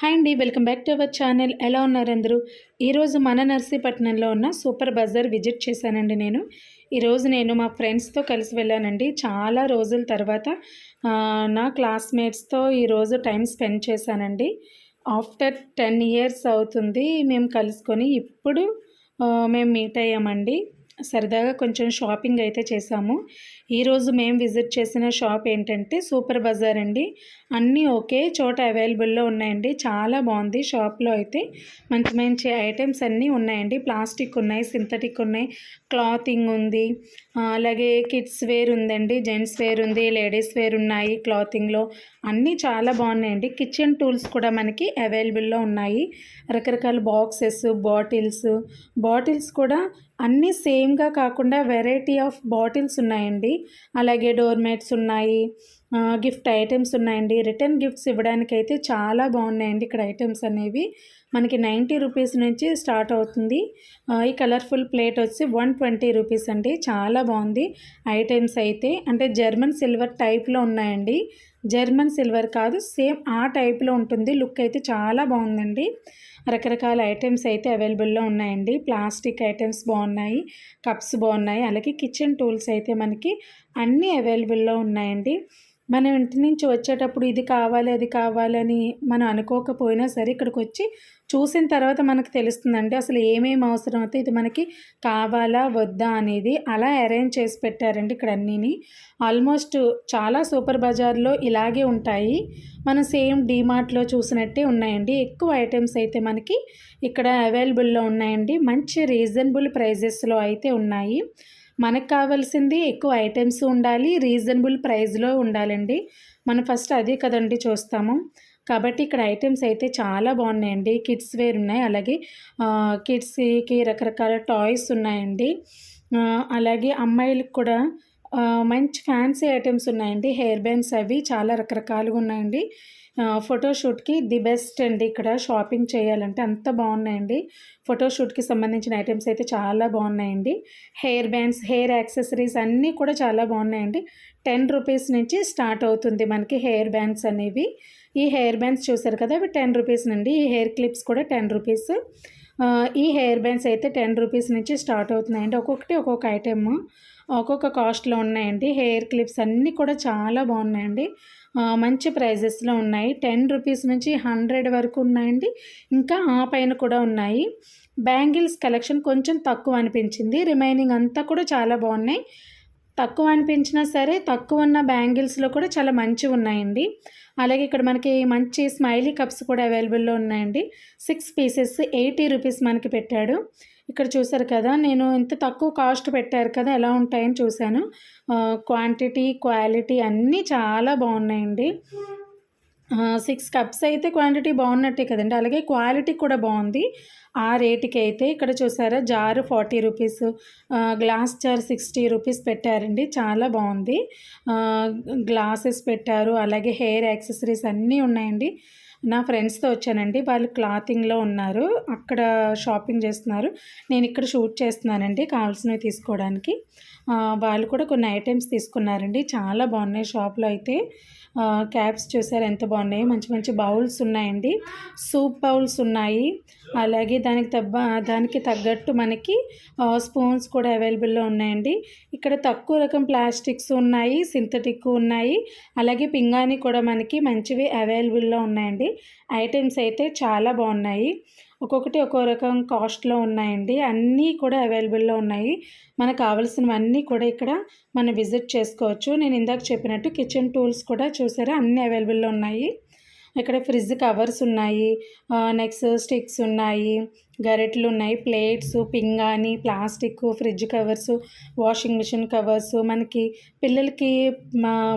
Hi అండి welcome back to our channel. ఎలా ఉన్నారు అందరూ ఈరోజు మన నర్సీపట్నంలో ఉన్న సూపర్ బజార్ విజిట్ చేశానండి నేను. ఈరోజు నేను మా ఫ్రెండ్స్తో కలిసి వెళ్ళానండి. చాలా రోజుల తర్వాత నా క్లాస్మేట్స్తో ఈరోజు టైం స్పెండ్ చేశానండి. ఆఫ్టర్ టెన్ ఇయర్స్ అవుతుంది మేము కలుసుకొని ఇప్పుడు మేము మీట్ అయ్యామండి. సరదాగా కొంచెం షాపింగ్ అయితే చేసాము. ఈరోజు మేము విజిట్ చేసిన షాప్ ఏంటంటే సూపర్ బజార్ అండి. అన్నీ ఒకే చోట అవైలబుల్లో ఉన్నాయండి. చాలా బాగుంది షాప్లో అయితే. మంచి మంచి ఐటమ్స్ అన్నీ ఉన్నాయండి. ప్లాస్టిక్ ఉన్నాయి సింథటిక్ ఉన్నాయి క్లాతింగ్ ఉంది అలాగే కిడ్స్ వేర్ ఉందండి జెంట్స్ వేర్ ఉంది లేడీస్ వేర్ ఉన్నాయి క్లాతింగ్లో. అన్నీ చాలా బాగున్నాయండి. కిచెన్ టూల్స్ కూడా మనకి అవైలబుల్లో ఉన్నాయి. రకరకాల బాక్సెస్ బాటిల్స్. బాటిల్స్ కూడా అన్నీ సేమ్గా కాకుండా వెరైటీ ఆఫ్ బాటిల్స్ ఉన్నాయండి. అలాగే డోర్ మ్యాట్స్ ఉన్నాయి. గిఫ్ట్ ఐటమ్స్ ఉన్నాయండి. రిటర్న్ గిఫ్ట్స్ ఇవ్వడానికి అయితే చాలా బాగున్నాయండి ఇక్కడ ఐటమ్స్ అనేవి. మనకి నైంటీ రూపీస్ నుంచి స్టార్ట్ అవుతుంది. ఈ కలర్ఫుల్ ప్లేట్ వచ్చి వన్ ట్వంటీ రూపీస్ అండి. చాలా బాగుంది ఐటమ్స్ అయితే. అంటే జర్మన్ సిల్వర్ టైప్లో ఉన్నాయండి. జర్మన్ సిల్వర్ కాదు సేమ్ ఆ టైప్లో ఉంటుంది. లుక్ అయితే చాలా బాగుందండి. రకరకాల ఐటమ్స్ అయితే అవైలబుల్లో ఉన్నాయండి. ప్లాస్టిక్ ఐటమ్స్ బాగున్నాయి కప్స్ బాగున్నాయి. అలాగే కిచెన్ టూల్స్ అయితే మనకి అన్నీ అవైలబుల్లో ఉన్నాయండి. మనం ఇంటి నుంచి వచ్చేటప్పుడు ఇది కావాలి అది కావాలని మనం అనుకోకపోయినా సరే ఇక్కడికి వచ్చి చూసిన తర్వాత మనకు తెలుస్తుందండి అసలు ఏమేమి అవసరం అయితే ఇది మనకి కావాలా వద్దా అనేది అలా అరేంజ్ చేసి పెట్టారండి ఇక్కడ అన్నీని. ఆల్మోస్ట్ చాలా సూపర్ బజార్లో ఇలాగే ఉంటాయి. మనం సేమ్ డీమార్ట్లో చూసినట్టే ఉన్నాయండి. ఎక్కువ ఐటమ్స్ అయితే మనకి ఇక్కడ అవైలబుల్లో ఉన్నాయండి. మంచి రీజనబుల్ ప్రైజెస్లో అయితే ఉన్నాయి. మనకు కావాల్సింది ఎక్కువ ఐటమ్స్ ఉండాలి రీజనబుల్ ప్రైస్లో ఉండాలండి. మనం ఫస్ట్ అదే కదండి చూస్తాము. కాబట్టి ఇక్కడ ఐటమ్స్ అయితే చాలా బాగున్నాయండి. కిడ్స్ వేర్ ఉన్నాయి. అలాగే కిడ్స్కి రకరకాల టాయ్స్ ఉన్నాయండి. అలాగే అమ్మాయిలకు కూడా మంచి ఫ్యాన్సీ ఐటమ్స్ ఉన్నాయండి. హెయిర్ బ్యాండ్స్ అవి చాలా రకరకాలుగా ఉన్నాయండి. ఫోటోషూట్కి ది బెస్ట్ అండి ఇక్కడ షాపింగ్ చేయాలంటే అంత బాగున్నాయండి. ఫోటోషూట్కి సంబంధించిన ఐటమ్స్ అయితే చాలా బాగున్నాయండి. హెయిర్ బ్యాండ్స్ హెయిర్ యాక్సెసరీస్ అన్నీ కూడా చాలా బాగున్నాయండి. టెన్ రూపీస్ నుంచి స్టార్ట్ అవుతుంది మనకి హెయిర్ బ్యాండ్స్ అనేవి. ఈ హెయిర్ బ్యాండ్స్ చూసారు కదా అవి టెన్ రూపీస్ నుండి ఈ హెయిర్ క్లిప్స్ కూడా టెన్ రూపీస్. ఈ హెయిర్ బ్యాండ్స్ అయితే టెన్ రూపీస్ నుంచి స్టార్ట్ అవుతున్నాయండి. ఒక్కొక్కటి ఒక్కొక్క ఐటెమ్. ఒక్కొక్క కాస్ట్లో ఉన్నాయండి. హెయిర్ క్లిప్స్ అన్నీ కూడా చాలా బాగున్నాయండి. మంచి ప్రైజెస్లో ఉన్నాయి. టెన్ రూపీస్ నుంచి హండ్రెడ్ వరకు ఉన్నాయండి. ఇంకా ఆ పైన కూడా ఉన్నాయి. బ్యాంగిల్స్ కలెక్షన్ కొంచెం తక్కువ అనిపించింది. రిమైనింగ్ అంతా కూడా చాలా బాగున్నాయి. తక్కువ అనిపించినా సరే తక్కువ ఉన్న బ్యాంగిల్స్లో కూడా చాలా మంచి ఉన్నాయండి. అలాగే ఇక్కడ మనకి మంచి స్మైలీ కప్స్ కూడా అవైలబుల్లో ఉన్నాయండి. సిక్స్ పీసెస్ ఎయిటీ రూపీస్ మనకి పెట్టాడు. ఇక్కడ చూసారు కదా నేను ఇంత తక్కువ కాస్ట్ పెట్టారు కదా ఎలా ఉంటాయని చూశాను. క్వాంటిటీ క్వాలిటీ అన్నీ చాలా బాగున్నాయండి. సిక్స్ కప్స్ అయితే క్వాంటిటీ బాగున్నట్టే కదండి. అలాగే క్వాలిటీ కూడా బాగుంది. ఆ రేటుకి అయితే ఇక్కడ చూసారా jar forty rupees glass jar sixty rupees పెట్టారండి. చాలా బాగుంది. గ్లాసెస్ పెట్టారు. అలాగే హెయిర్ యాక్సెసరీస్ అన్నీ ఉన్నాయండి. నా ఫ్రెండ్స్తో వచ్చానండి. వాళ్ళు క్లాతింగ్లో ఉన్నారు. అక్కడ షాపింగ్ చేస్తున్నారు. నేను ఇక్కడ షూట్ చేస్తున్నానండి. కావాల్సినవి తీసుకోవడానికి. వాళ్ళు కూడా కొన్ని ఐటమ్స్ తీసుకున్నారండి. చాలా బాగున్నాయి షాప్లో అయితే. క్యాప్స్ చూసారు ఎంత బాగున్నాయి. మంచి మంచి బౌల్స్ ఉన్నాయండి. సూప్ బౌల్స్ ఉన్నాయి. అలాగే దానికి తగ్గ దానికి తగ్గట్టు మనకి స్పూన్స్ కూడా అవైలబుల్లో ఉన్నాయండి. ఇక్కడ తక్కువ రకం ప్లాస్టిక్స్ ఉన్నాయి సింథటిక్ ఉన్నాయి. అలాగే పింగాణి కూడా మనకి మంచివి అవైలబుల్లో ఉన్నాయండి. ఐటమ్స్ అయితే చాలా బాగున్నాయి. ఒక్కొక్కటి ఒక్కో రకం కాస్ట్లో ఉన్నాయండి. అన్నీ కూడా అవైలబుల్లో ఉన్నాయి. మనకు కావాల్సినవన్నీ కూడా ఇక్కడ మనం విజిట్ చేసుకోవచ్చు. నేను ఇందాక చెప్పినట్టు కిచెన్ టూల్స్ కూడా చూసారా? అన్నీ అవైలబుల్లో ఉన్నాయి. ఇక్కడ ఫ్రిడ్జ్ కవర్స్ ఉన్నాయి. నెక్స్ట్ స్టిక్స్ ఉన్నాయి. గరిటెలు ఉన్నాయి. Plates పింగాణి plastic fridge covers washing machine covers. మనకి పిల్లలకి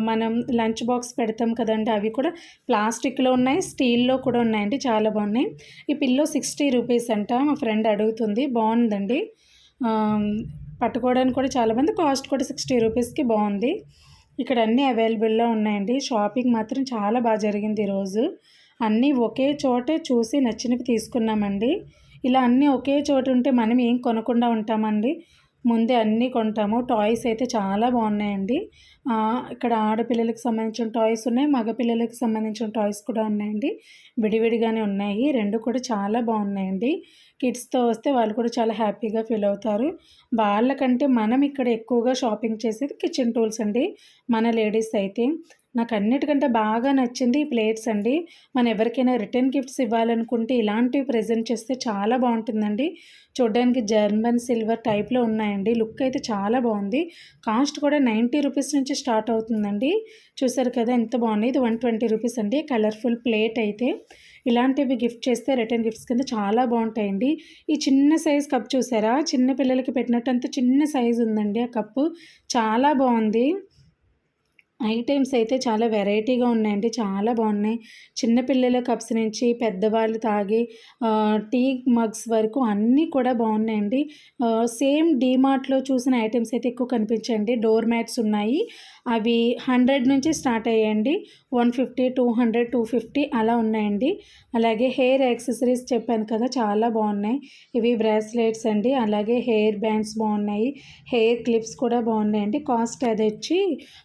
మనం లంచ్ బాక్స్ పెడతాం కదండి అవి కూడా ప్లాస్టిక్లో ఉన్నాయి స్టీల్లో కూడా ఉన్నాయండి చాలా బాగున్నాయి. ఈ పిల్లో సిక్స్టీ రూపీస్ అంట మా ఫ్రెండ్ అడుగుతుంది. బాగుందండి. పట్టుకోవడానికి కూడా చాలా మంది కాస్ట్ కూడా సిక్స్టీ రూపీస్కి బాగుంది. ఇక్కడ అన్నీ అవైలబుల్లో ఉన్నాయండి. షాపింగ్ మాత్రం చాలా బాగా జరిగింది ఈరోజు. అన్నీ ఒకే చోటే చూసి నచ్చినవి తీసుకున్నామండి. ఇలా అన్నీ ఒకే చోట ఉంటే మనం ఏం కొనకుండా ఉంటామండి. ముందే అన్నీ కొంటాము. టాయ్స్ అయితే చాలా బాగున్నాయండి. ఇక్కడ ఆడపిల్లలకు సంబంధించిన టాయ్స్ ఉన్నాయి. మగపిల్లలకు సంబంధించిన టాయ్స్ కూడా ఉన్నాయండి. విడివిడిగానే ఉన్నాయి. రెండు కూడా చాలా బాగున్నాయండి. కిడ్స్తో వస్తే వాళ్ళు కూడా చాలా హ్యాపీగా ఫీల్ అవుతారు. వాళ్ళకంటే మనం ఇక్కడ ఎక్కువగా షాపింగ్ చేసేది కిచెన్ టూల్స్ అండి. మన లేడీస్ అయితే. నాకు అన్నిటికంటే బాగా నచ్చింది ఈ ప్లేట్స్ అండి. మనం ఎవరికైనా రిటర్న్ గిఫ్ట్స్ ఇవ్వాలనుకుంటే ఇలాంటివి ప్రజెంట్ చేస్తే చాలా బాగుంటుందండి. చూడడానికి జర్మన్ సిల్వర్ టైప్లో ఉన్నాయండి. లుక్ అయితే చాలా బాగుంది. కాస్ట్ కూడా నైంటీ రూపీస్ నుంచి స్టార్ట్ అవుతుందండి. చూసారు కదా ఎంత బాగుంది ఇది వన్ ట్వంటీ రూపీస్ అండి. కలర్ఫుల్ ప్లేట్ అయితే. ఇలాంటివి గిఫ్ట్ చేస్తే రిటర్న్ గిఫ్ట్స్ కింద చాలా బాగుంటాయండి. ఈ చిన్న సైజ్ కప్ చూసారా? చిన్న పిల్లలకి పెట్టినట్టు అంత చిన్న సైజు ఉందండి ఆ కప్పు. చాలా బాగుంది. ఐటమ్స్ అయితే చాలా వెరైటీగా ఉన్నాయండి. చాలా బాగున్నాయి. చిన్నపిల్లల కప్స్ నుంచి పెద్దవాళ్ళు తాగే టీ మగ్స్ వరకు అన్నీ కూడా బాగున్నాయండి. సేమ్ డీమార్ట్లో చూసిన ఐటమ్స్ అయితే ఎక్కువ కనిపించండి. డోర్ మ్యాట్స్ ఉన్నాయి. అవి హండ్రెడ్ నుంచి స్టార్ట్ అయ్యాయండి. One fifty two hundred two fifty అలా ఉన్నాయండి. అలాగే హెయిర్ యాక్సెసరీస్ చెప్పాను కదా చాలా బాగున్నాయి. ఇవి బ్రాస్లెట్స్ అండి. అలాగే హెయిర్ బ్యాండ్స్ బాగున్నాయి. హెయిర్ క్లిప్స్ కూడా బాగున్నాయండి. కాస్ట్ అది వచ్చి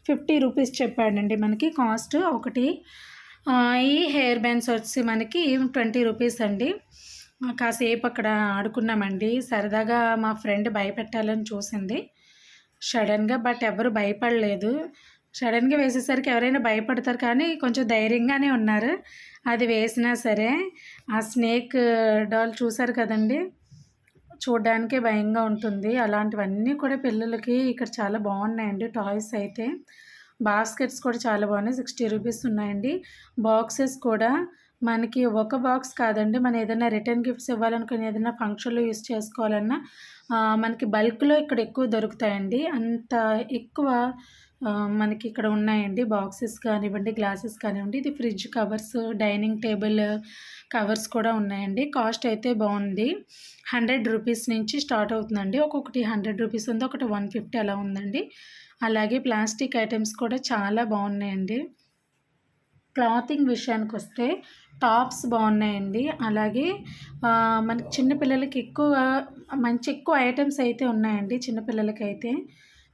ఫిఫ్టీ రూపీస్ చెప్పాడండి మనకి. కాస్ట్ ఒకటి. ఈ హెయిర్ బ్యాండ్స్ వచ్చి మనకి ట్వంటీ రూపీస్ అండి. కాసేపు అక్కడ ఆడుకున్నామండి. సరదాగా మా ఫ్రెండ్ భయపెట్టాలని చూసింది. సడన్గా బట్ ఎవరు భయపడలేదు. సడన్గా వేసేసరికి ఎవరైనా భయపడతారు కానీ కొంచెం ధైర్యంగానే ఉన్నారు. అది వేసినా సరే ఆ స్నేక్ డాల్ చూసారు కదండి? చూడడానికే భయంగా ఉంటుంది. అలాంటివన్నీ కూడా పిల్లలకి ఇక్కడ చాలా బాగున్నాయండి టాయ్స్ అయితే. బాస్కెట్స్ కూడా చాలా బాగున్నాయి. సిక్స్టీ రూపీస్ ఉన్నాయండి. బాక్సెస్ కూడా మనకి ఒక బాక్స్ కాదండి. మనం ఏదైనా రిటర్న్ గిఫ్ట్స్ ఇవ్వాలనుకుని ఏదైనా ఫంక్షన్లో యూస్ చేసుకోవాలన్నా మనకి బల్క్లో ఇక్కడ ఎక్కువ దొరుకుతాయండి. అంత ఎక్కువ మనకి ఇక్కడ ఉన్నాయండి. బాక్సెస్ కానివ్వండి గ్లాసెస్ కానివ్వండి ఇది fridge covers dining table covers కూడా ఉన్నాయండి. కాస్ట్ అయితే బాగుంది. హండ్రెడ్ రూపీస్ నుంచి స్టార్ట్ అవుతుందండి. ఒక్కొక్కటి హండ్రెడ్ రూపీస్ ఉంది ఒకటి వన్ ఫిఫ్టీ అలా ఉందండి. అలాగే ప్లాస్టిక్ ఐటమ్స్ కూడా చాలా బాగున్నాయండి. క్లాతింగ్ విషయానికి వస్తే టాప్స్ బాగున్నాయండి. అలాగే ఆ, మనకి చిన్నపిల్లలకి ఎక్కువ మంచి ఎక్కువ ఐటమ్స్ అయితే ఉన్నాయండి చిన్నపిల్లలకి అయితే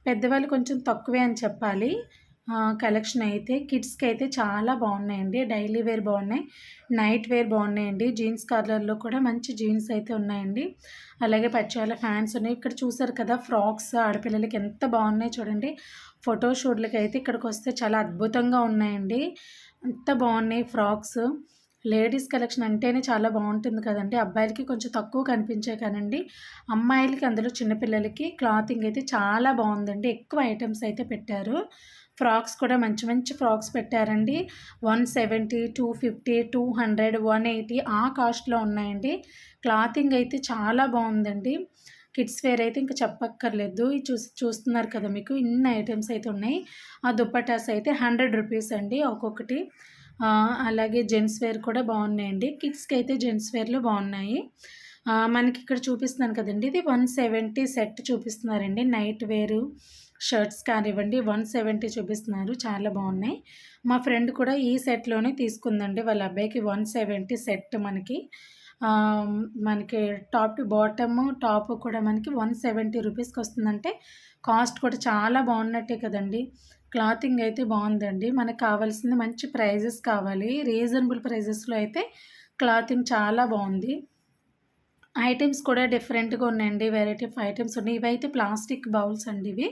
పెద్దవాళ్ళు కొంచెం తక్కువే అని చెప్పాలి. కలెక్షన్ అయితే కిడ్స్కి అయితే చాలా బాగున్నాయండి. డైలీ వేర్ బాగున్నాయి. నైట్ వేర్ బాగున్నాయండి. జీన్స్ కలర్లో కూడా మంచి జీన్స్ అయితే ఉన్నాయండి. అలాగే పచ్చాల ఫ్యాన్స్ ఉన్నాయి. ఇక్కడ చూసారు కదా ఫ్రాక్స్ ఆడపిల్లలకి ఎంత బాగున్నాయి చూడండి. ఫోటో షూట్లకి అయితే ఇక్కడికి వస్తే చాలా అద్భుతంగా ఉన్నాయండి. అంత బాగున్నాయి ఫ్రాక్స్. లేడీస్ కలెక్షన్ అంటేనే చాలా బాగుంటుంది కదండి. అబ్బాయిలకి కొంచెం తక్కువ కనిపించే కానండి. అమ్మాయిలకి అందులో చిన్నపిల్లలకి క్లాతింగ్ అయితే చాలా బాగుందండి. ఎక్కువ ఐటమ్స్ అయితే పెట్టారు. ఫ్రాక్స్ కూడా మంచి మంచి ఫ్రాక్స్ పెట్టారండి. One seventy two fifty two hundred one eighty ఆ కాస్ట్లో ఉన్నాయండి. క్లాతింగ్ అయితే చాలా బాగుందండి. కిడ్స్ వేర్ అయితే ఇంకా చెప్పక్కర్లేదు. ఇది చూసి చూస్తున్నారు కదా మీకు ఇన్ని ఐటమ్స్ అయితే ఉన్నాయి. ఆ దుప్పటాస్ అయితే హండ్రెడ్ రూపీస్ అండి ఒక్కొక్కటి. అలాగే జెంట్స్ వేర్ కూడా బాగున్నాయండి. కిడ్స్కి అయితే జెంట్స్ వేర్లు బాగున్నాయి. మనకి ఇక్కడ చూపిస్తున్నాను కదండి. ఇది వన్ సెవెంటీ సెట్ చూపిస్తున్నారండి. నైట్ వేరు షర్ట్స్ కానివ్వండి వన్ సెవెంటీ చూపిస్తున్నారు. చాలా బాగున్నాయి. మా ఫ్రెండ్ కూడా ఈ సెట్లోనే తీసుకుందండి. వాళ్ళ అబ్బాయికి వన్ సెవెంటీ సెట్ మనకి. మనకి టాప్ టు బాటమ్ టాప్ కూడా మనకి వన్ సెవెంటీ రూపీస్కి వస్తుందంటే కాస్ట్ కూడా చాలా బాగున్నట్టే కదండి. క్లాతింగ్ అయితే బాగుందండి. మనకు కావాల్సింది మంచి ప్రైజెస్ కావాలి. రీజనబుల్ ప్రైజెస్లో అయితే క్లాతింగ్ చాలా బాగుంది. ఐటమ్స్ కూడా డిఫరెంట్గా ఉన్నాయండి. వెరైటీ ఆఫ్ ఐటమ్స్ ఉన్నాయి. ఇవైతే ప్లాస్టిక్ బౌల్స్ అండి ఇవి.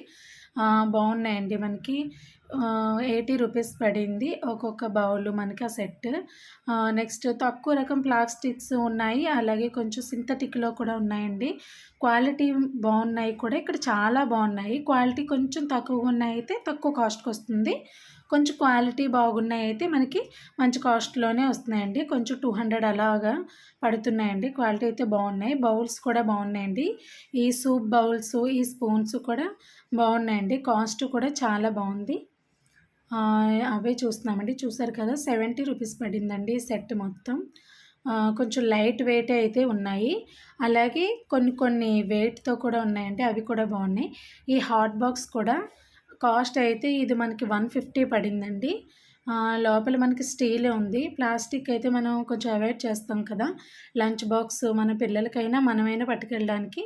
బాగున్నాయండి మనకి. ఎయిటీ రూపీస్ పడింది ఒక్కొక్క బౌల్ మనకి ఆ సెట్. నెక్స్ట్ తక్కువ రకం ప్లాస్టిక్స్ ఉన్నాయి. అలాగే కొంచెం సింథటిక్లో కూడా ఉన్నాయండి. క్వాలిటీ బాగున్నాయి కూడా. ఇక్కడ చాలా బాగున్నాయి. క్వాలిటీ కొంచెం తక్కువగా ఉన్నాయి. అయితే తక్కువ కాస్ట్కి వస్తుంది. కొంచెం క్వాలిటీ బాగున్నాయి అయితే మనకి మంచి కాస్ట్లోనే వస్తున్నాయండి. కొంచెం టూ హండ్రెడ్ అలాగా పడుతున్నాయండి. క్వాలిటీ అయితే బాగున్నాయి. బౌల్స్ కూడా బాగున్నాయండి. ఈ సూప్ బౌల్స్ ఈ స్పూన్స్ కూడా బాగున్నాయండి. కాస్ట్ కూడా చాలా బాగుంది. అవే చూస్తున్నామండి. చూసారు కదా సెవెంటీ రూపీస్ పడిందండి సెట్ మొత్తం. కొంచెం లైట్ వెయిట్ అయితే ఉన్నాయి. అలాగే కొన్ని కొన్ని వెయిట్తో కూడా ఉన్నాయండి. అవి కూడా బాగున్నాయి. ఈ హాట్ బాక్స్ కూడా కాస్ట్ అయితే ఇది మనకి వన్ ఫిఫ్టీ పడిందండి. లోపల మనకి స్టీల్ ఉంది. ప్లాస్టిక్ అయితే మనం కొంచెం అవాయిడ్ చేస్తాం కదా. లంచ్ బాక్స్ మన పిల్లలకైనా మనమైనా పట్టుకెళ్ళడానికి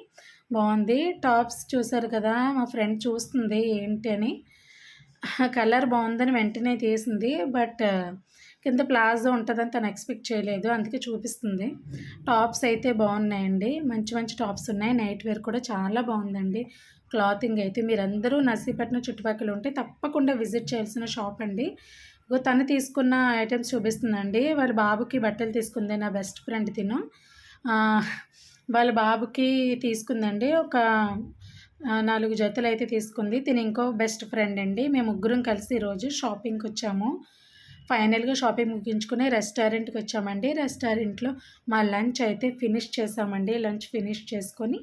బాగుంది. టాప్స్ చూసారు కదా మా ఫ్రెండ్ చూస్తుంది ఏంటి అని. కలర్ బాగుందని వెంటనే తీసింది. బట్ కింద ప్లాజో ఉంటుందని తను ఎక్స్పెక్ట్ చేయలేదు. అందుకే చూపిస్తుంది. టాప్స్ అయితే బాగున్నాయండి. మంచి మంచి టాప్స్ ఉన్నాయి. నైట్ వేర్ కూడా చాలా బాగుందండి. క్లాతింగ్ అయితే మీరందరూ నర్సీపట్నం చుట్టుపక్కల ఉంటే తప్పకుండా విజిట్ చేయాల్సిన షాప్ అండి. ఇగో తను తీసుకున్న ఐటమ్స్ చూపిస్తుందండి. వాళ్ళ బాబుకి బట్టలు తీసుకుంది నా బెస్ట్ ఫ్రెండ్ తిను. వాళ్ళ బాబుకి తీసుకుందండి. ఒక నాలుగు జతలు అయితే తీసుకుంది. తిని ఇంకో బెస్ట్ ఫ్రెండ్ అండి. మేము ముగ్గురం కలిసి ఈరోజు షాపింగ్కి వచ్చాము. ఫైనల్గా షాపింగ్ ముగించుకుని రెస్టారెంట్కి వచ్చామండి. రెస్టారెంట్లో మా లంచ్ అయితే ఫినిష్ చేసామండి. లంచ్ ఫినిష్ చేసుకొని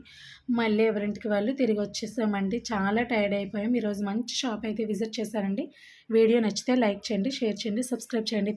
మళ్ళీ ఎవరింటికి వాళ్ళు తిరిగి వచ్చేసామండి. చాలా టైర్డ్ అయిపోయాం. ఈరోజు మంచి షాప్ అయితే విజిట్ చేశారండి. వీడియో నచ్చితే లైక్ చేయండి షేర్ చేయండి సబ్స్క్రైబ్ చేయండి.